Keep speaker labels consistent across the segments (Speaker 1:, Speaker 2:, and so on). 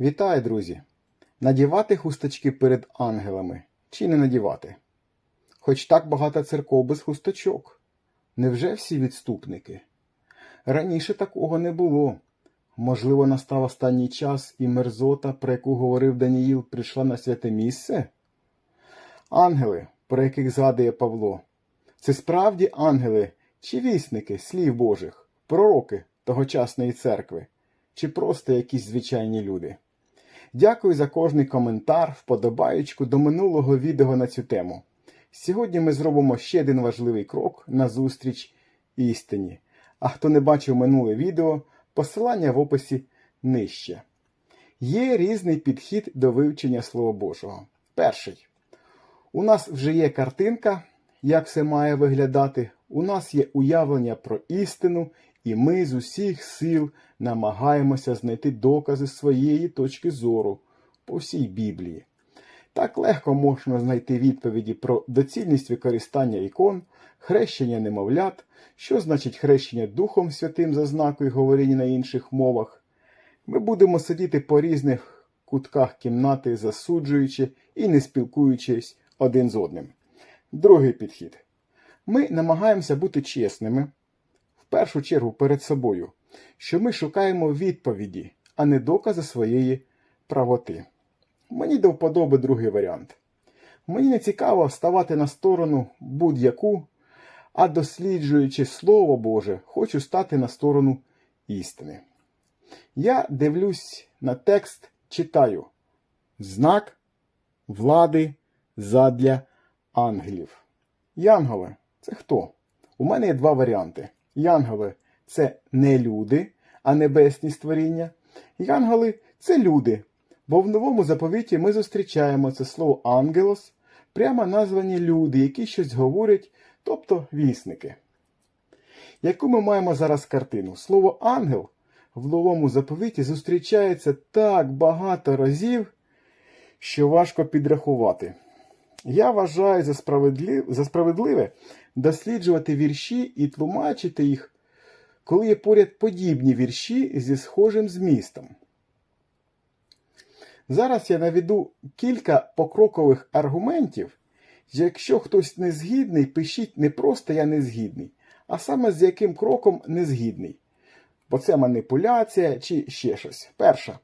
Speaker 1: Вітаю, друзі! Надівати хусточки перед ангелами чи не надівати? Хоч так багато церков без хусточок. Невже всі відступники? Раніше такого не було. Можливо, настав останній час і мерзота, про яку говорив Даніїл, прийшла на святе місце? Ангели, про яких згадує Павло, це справді ангели чи вісники слів Божих, пророки тогочасної церкви, чи просто якісь звичайні люди? Дякую за кожний коментар, вподобаючку до минулого відео на цю тему. Сьогодні ми зробимо ще один важливий крок на зустріч істині. А хто не бачив минуле відео, посилання в описі нижче. Є різний підхід до вивчення Слова Божого. Перший. У нас вже є картинка, як все має виглядати. У нас є уявлення про істину, і ми з усіх сил намагаємося знайти докази своєї точки зору по всій Біблії. Так легко можна знайти відповіді про доцільність використання ікон, хрещення немовлят, що значить хрещення Духом Святим за знакою говоріння на інших мовах. Ми будемо сидіти по різних кутках кімнати, засуджуючи і не спілкуючись один з одним. Другий підхід. Ми намагаємося бути чесними, першу чергу перед собою, що ми шукаємо відповіді, а не докази своєї правоти. Мені до вподоби другий варіант. Мені не цікаво ставати на сторону будь-яку, а досліджуючи Слово Боже, хочу стати на сторону істини. Я дивлюсь на текст, читаю знак влади задля ангелів. Янголи це хто? У мене є два варіанти. Янголи це не люди, а небесні створіння. Янголи це люди, бо в новому заповіті ми зустрічаємо це слово ангелос, прямо названі люди, які щось говорять, тобто вісники. Яку ми маємо зараз картину? Слово ангел в новому заповіті зустрічається так багато разів, що важко підрахувати. Я вважаю за, справедливе досліджувати вірші і тлумачити їх, коли є поряд подібні вірші зі схожим змістом. Зараз я наведу кілька покрокових аргументів. Якщо хтось не згідний, пишіть не просто я не згідний, а саме з яким кроком не згідний. Бо це маніпуляція чи ще щось. Перша.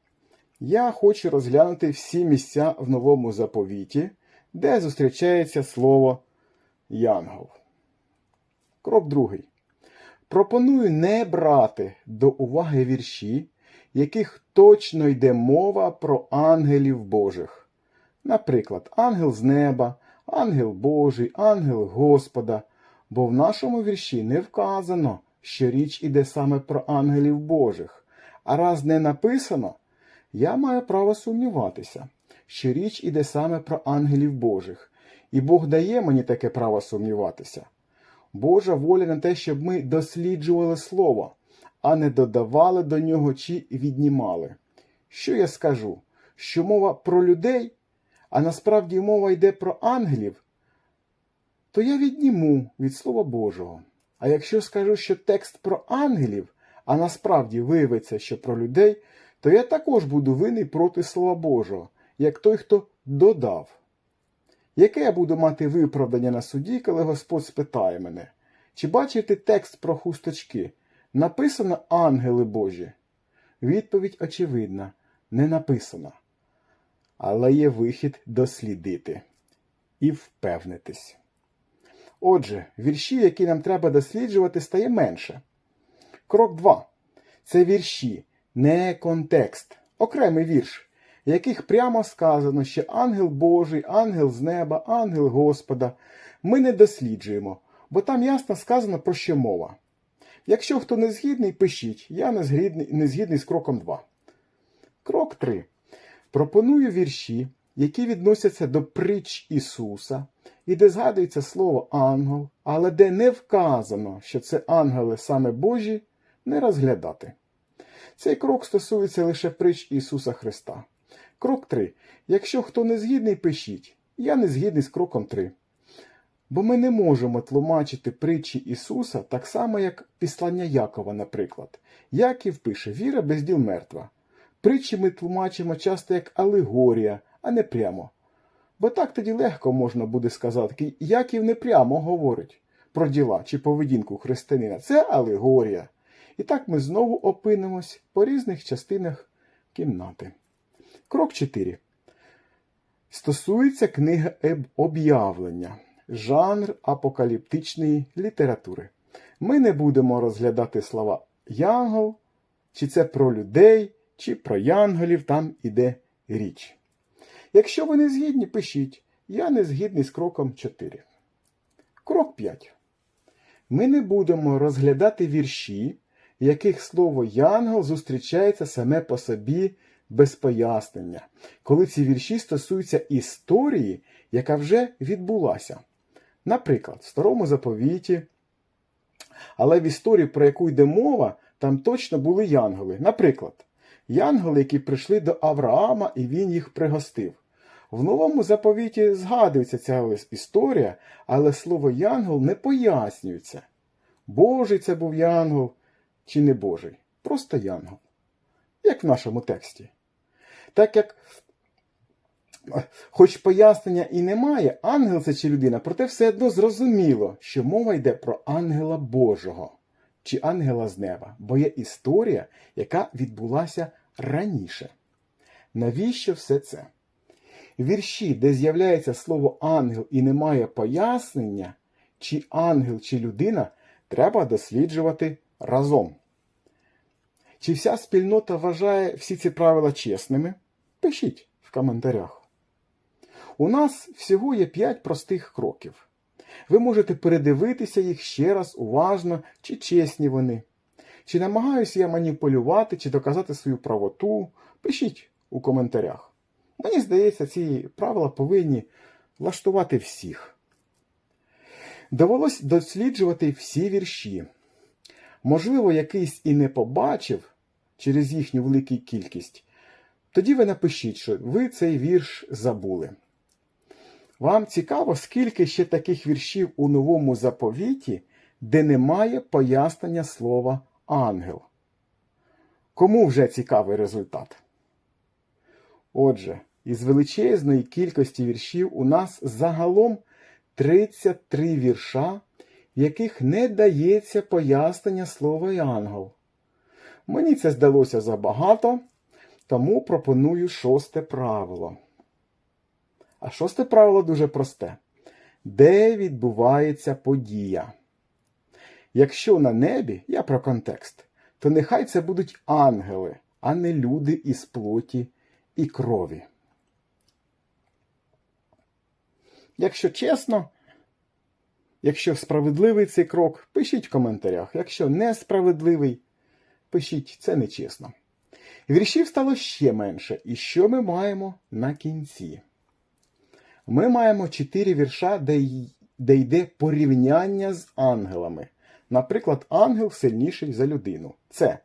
Speaker 1: Я хочу розглянути всі місця в новому заповіті, де зустрічається слово янгол. Крок другий. Пропоную не брати до уваги вірші, яких точно йде мова про ангелів Божих. Наприклад, ангел з неба, ангел Божий, ангел Господа, бо в нашому вірші не вказано, що річ іде саме про ангелів Божих. А раз не написано, я маю право сумніватися, що річ іде саме про ангелів Божих, і Бог дає мені таке право сумніватися. Божа воля на те, щоб ми досліджували Слово, а не додавали до нього чи віднімали. Що я скажу? Що мова про людей, а насправді мова йде про ангелів, то я відніму від Слова Божого. А якщо скажу, що текст про ангелів, а насправді виявиться, що про людей, то я також буду винний проти Слова Божого, як той, хто додав. Яке я буду мати виправдання на суді, коли Господь спитає мене, чи бачите текст про хусточки? Написано ангели Божі? Відповідь очевидна, не написана. Але є вихід дослідити і впевнитись. Отже, вірші, які нам треба досліджувати, стає менше. Крок 2. Це вірші, не контекст, окремий вірш, яких прямо сказано, що ангел Божий, ангел з неба, ангел Господа ми не досліджуємо, бо там ясно сказано про що мова. Якщо хто не згідний, пишіть, я не згідний, не згідний з кроком 2. Крок 3. Пропоную вірші, які відносяться до притч Ісуса, і де згадується слово ангел, але де не вказано, що це ангели саме Божі, не розглядати. Цей крок стосується лише притч Ісуса Христа. Крок 3. Якщо хто не згідний, пишіть. Я не згідний з кроком 3. Бо ми не можемо тлумачити притчі Ісуса так само, як післання Якова, наприклад. Яків пише Віра без діл мертва. Притчі ми тлумачимо часто як алегорія, а не прямо. Бо так тоді легко можна буде сказати, Яків не прямо говорить про діла чи поведінку християнина. Це алегорія. І так ми знову опинимось по різних частинах кімнати. Крок 4. Стосується книги об'явлення, жанр апокаліптичної літератури. Ми не будемо розглядати слова янгол, чи це про людей, чи про янголів там іде річ. Якщо ви не згідні, пишіть. Я не згідний з кроком 4. Крок 5. Ми не будемо розглядати вірші, в яких слово янгол зустрічається саме по собі без пояснення, коли ці вірші стосуються історії, яка вже відбулася. Наприклад, в старому заповіті, але в історії, про яку йде мова, там точно були янголи. Наприклад, янголи, які прийшли до Авраама, і він їх пригостив. В новому заповіті згадується ця історія, але слово янгол не пояснюється. Божий це був янгол чи не Божий. Просто янгол. Як в нашому тексті. Так як, хоч пояснення і немає, ангел це чи людина, проте все одно зрозуміло, що мова йде про ангела Божого чи ангела з неба, бо є історія, яка відбулася раніше. Навіщо все це? Вірші, де з'являється слово ангел і немає пояснення, чи ангел, чи людина, треба досліджувати разом. Чи вся спільнота вважає всі ці правила чесними? Пишіть в коментарях. У нас всього є 5 простих кроків. Ви можете передивитися їх ще раз уважно, чи чесні вони. Чи намагаюся я маніпулювати, чи доказати свою правоту? Пишіть у коментарях. Мені здається, ці правила повинні влаштувати всіх. Довелось досліджувати всі вірші. Можливо, якийсь і не побачив через їхню велику кількість. Тоді ви напишіть, що ви цей вірш забули. Вам цікаво, скільки ще таких віршів у новому заповіті, де немає пояснення слова ангел. Кому вже цікавий результат? Отже, із величезної кількості віршів у нас загалом 33 вірша, в яких не дається пояснення слова ангел. Мені це здалося забагато, тому пропоную шосте правило. А шосте правило дуже просте. Де відбувається подія? Якщо на небі, я про контекст, то нехай це будуть ангели, а не люди із плоті і крові. Якщо чесно, якщо справедливий цей крок, пишіть в коментарях. Якщо несправедливий, пишіть це нечесно. Віршів стало ще менше. І що ми маємо на кінці? Ми маємо чотири вірша, де, де йде порівняння з ангелами. Наприклад, ангел сильніший за людину. Це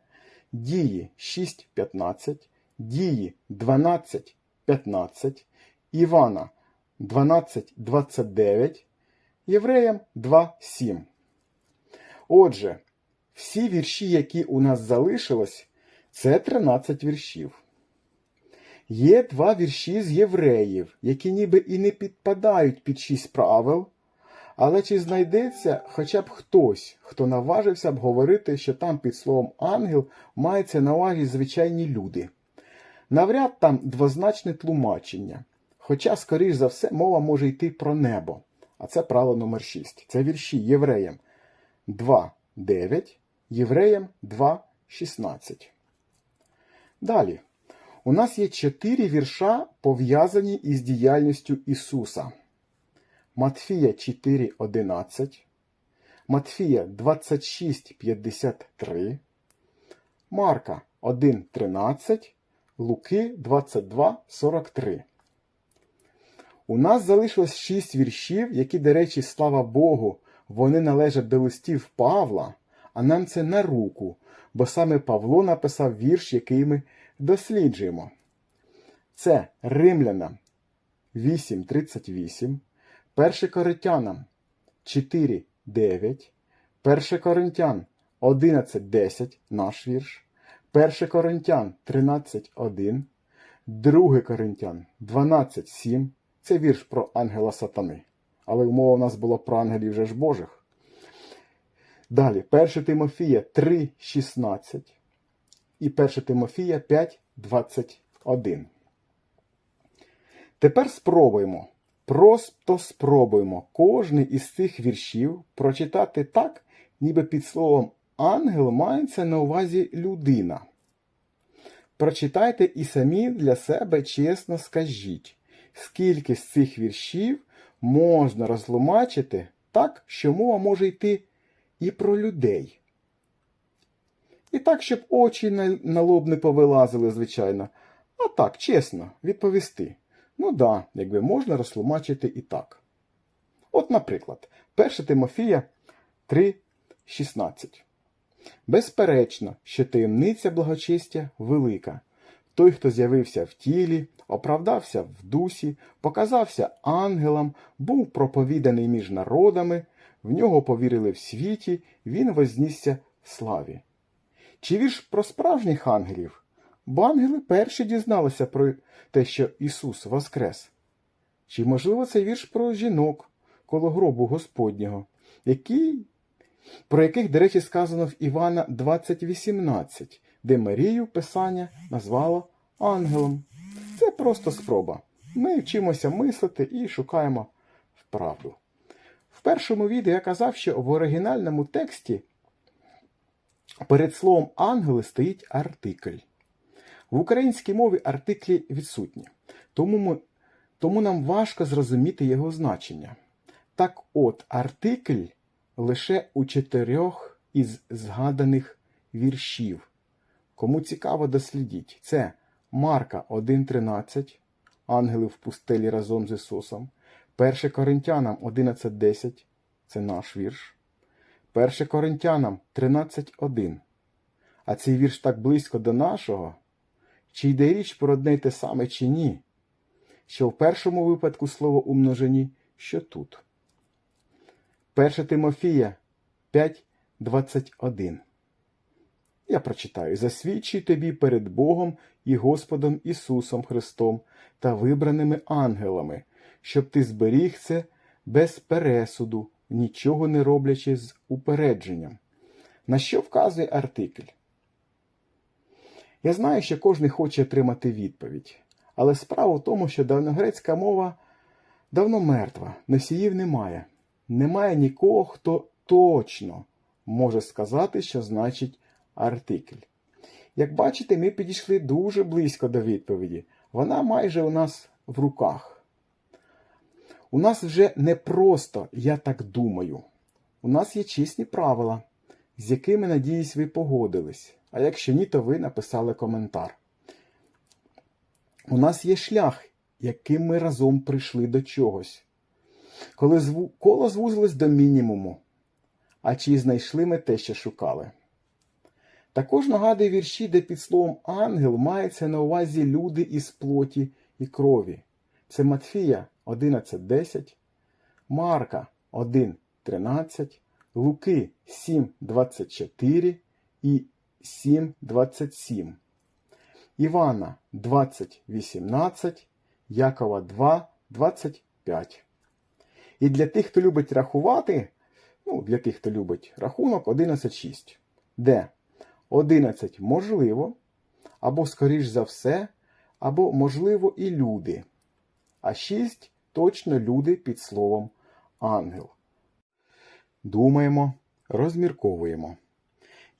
Speaker 1: дії 6.15, дії 12.15, Івана 12.29, Євреям 2.7. Отже, всі вірші, які у нас залишилось, це 13 віршів. Є два вірші з євреїв, які ніби і не підпадають під шість правил, але чи знайдеться хоча б хтось, хто наважився б говорити, що там під словом ангел мається на увазі звичайні люди? Навряд там двозначне тлумачення, хоча, скоріш за все, мова може йти про небо. А це правило номер 6. Це вірші євреям 2.9, євреям 2.16. Далі. У нас є чотири вірша, пов'язані із діяльністю Ісуса. Матфія 4.11, Матфія 26.53, Марка 1.13, Луки 22.43. У нас залишилось шість віршів, які, до речі, слава Богу, вони належать до листів Павла, а нам це на руку, бо саме Павло написав вірш, який ми досліджуємо. Це Римлянам 8.38, 1 Коринтянам 4.9, 1 Коринтян 11.10, наш вірш, 1 Коринтян 13.1, 2 Коринтян 12.7. Це вірш про ангела сатани. Але мова у нас була про ангелів вже ж Божих. Далі, 1 Тимофія 3.16 і 1 Тимофія 5.21. Тепер спробуємо, просто спробуємо кожний із цих віршів прочитати так, ніби під словом ангел мається на увазі людина. Прочитайте і самі для себе чесно скажіть, скільки з цих віршів можна розтлумачити так, що мова може йти і про людей. І так, щоб очі на, лоб не повилазили, звичайно. А так, чесно, відповісти. Ну да, якби можна розтлумачити і так. От, наприклад, 1 Тимофія 3,16. Безперечно, що таємниця благочестя велика. Той, хто з'явився в тілі, оправдався в дусі, показався ангелам, був проповіданий між народами, в нього повірили в світі, він вознісся в славі. Чи вірш про справжніх ангелів? Бо ангели перші дізналися про те, що Ісус воскрес. Чи, можливо, це вірш про жінок коло гробу Господнього, які, про яких, до речі, сказано в Івана 20.18, де Марію Писання назвало ангелом. Це просто спроба. Ми вчимося мислити і шукаємо вправду. Першому відео я казав, що в оригінальному тексті перед словом ангели стоїть артикль. В українській мові артиклі відсутні, тому, ми, тому нам важко зрозуміти його значення. Так от, артикль лише у чотирьох із згаданих віршів. Кому цікаво, дослідіть. Це Марка 1.13, ангели в пустелі разом з Ісусом. 1 Коринтянам 11.10, це наш вірш. 1 Коринтянам 13.1. А цей вірш так близько до нашого. Чи йде річ про одне й те саме, чи ні? Що в першому випадку слово у множині, що тут. 1 Тимофія 5.21. Я прочитаю: засвідчуй тобі перед Богом і Господом Ісусом Христом та вибраними ангелами, щоб ти зберіг це без пересуду, нічого не роблячи з упередженням. На що вказує артикль? Я знаю, що кожен хоче отримати відповідь, але справа в тому, що давньогрецька мова давно мертва, носіїв немає. Немає нікого, хто точно може сказати, що значить артикль. Як бачите, ми підійшли дуже близько до відповіді. Вона майже у нас в руках. У нас вже не просто я так думаю. У нас є чесні правила, з якими, надіюсь, ви погодились. А якщо ні, то ви написали коментар. У нас є шлях, яким ми разом прийшли до чогось. Коли зву... коло звузилось до мінімуму, а чи знайшли ми те, що шукали. Також нагадую вірші, де під словом ангел мається на увазі люди із плоті і крові. Це Матфія 11.10, Марка 1.13, Луки 7.24 і 7.27, Івана 20.18, Якова 2.25. І для тих, хто любить рахувати, ну, для тих, хто любить рахунок 11.6, де 11 можливо, або, скоріш за все, або, можливо, і люди. А 6 точно люди під словом ангел. Думаємо, розмірковуємо.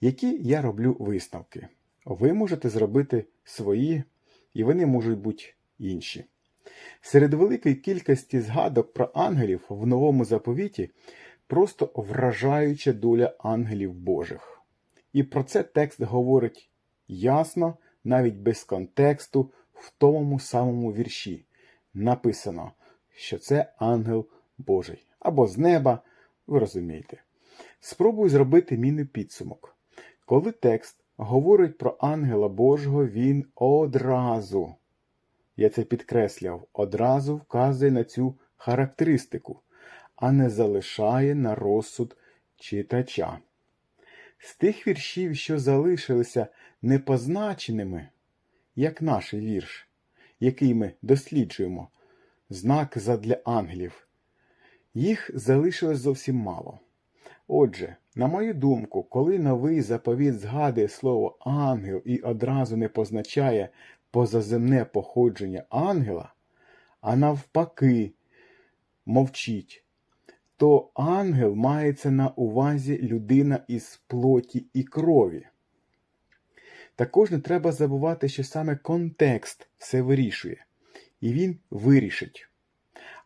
Speaker 1: Які я роблю висновки. Ви можете зробити свої, і вони можуть бути інші. Серед великої кількості згадок про ангелів в новому заповіті просто вражаюча доля ангелів Божих. І про це текст говорить ясно, навіть без контексту, в тому самому вірші. Написано, що це ангел Божий. Або з неба, ви розумієте. Спробую зробити міни підсумок. Коли текст говорить про ангела Божого, він одразу, я це підкресляв, одразу вказує на цю характеристику, а не залишає на розсуд читача. З тих віршів, що залишилися непозначеними, як наш вірш, який ми досліджуємо, знак задля ангелів, їх залишилось зовсім мало. Отже, на мою думку, коли новий заповіт згадує слово ангел і одразу не позначає позаземне походження ангела, а навпаки мовчить, то ангел мається на увазі людина із плоті і крові. Також не треба забувати, що саме контекст все вирішує, і він вирішить.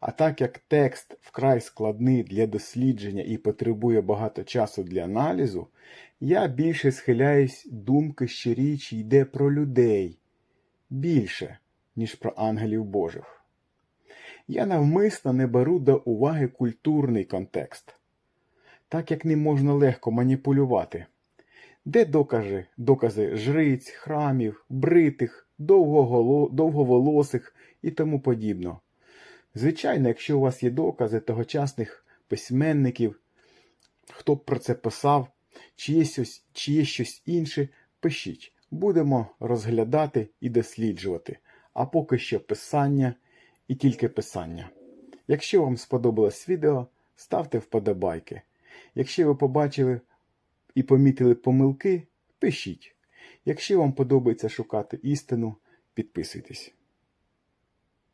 Speaker 1: А так як текст вкрай складний для дослідження і потребує багато часу для аналізу, я більше схиляюсь думки, що річ йде про людей більше, ніж про ангелів Божих. Я навмисно не беру до уваги культурний контекст, так як ним можна легко маніпулювати. Де докази, докази жриць, храмів, бритих, довговолосих і тому подібно. Звичайно, якщо у вас є докази тогочасних письменників, хто б про це писав, чи є, щось, чи є щось інше, пишіть. Будемо розглядати і досліджувати. А поки що писання і тільки писання. Якщо вам сподобалось відео, ставте вподобайки. Якщо ви побачили і помітили помилки, пишіть. Якщо вам подобається шукати істину, підписуйтесь.